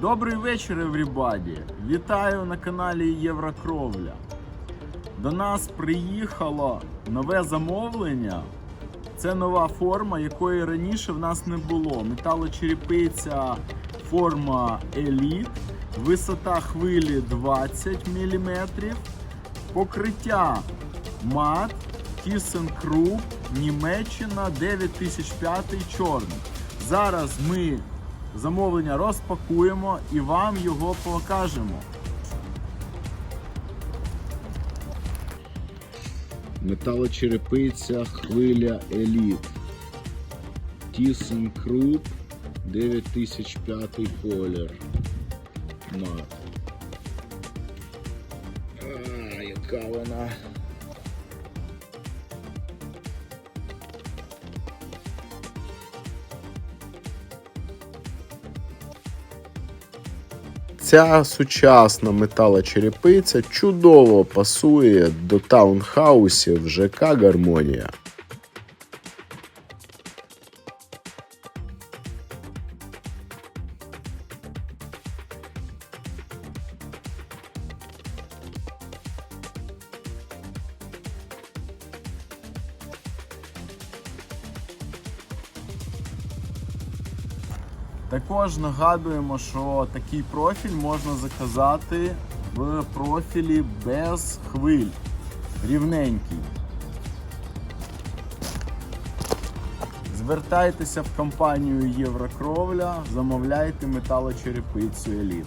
Добрий вечір, everybody! Вітаю на каналі Єврокровля. До нас приїхало нове замовлення. Це нова форма, якої раніше в нас не було. Металочерепиця форма Elite, висота хвилі 20 мм, покриття мат, ThyssenKrupp, Німеччина 9005 чорний. Зараз ми замовлення розпакуємо і вам його покажемо. Металочерепиця хвиля Еліт. ThyssenKrupp 9005 колір. Мат. А, яка вона. Ця сучасна металочерепиця чудово пасує до таунхаусів ЖК Гармонія. Також нагадуємо, що такий профіль можна заказати в профілі без хвиль. Рівненький. Звертайтеся в компанію Єврокровля, замовляйте металочерепицю Еліт.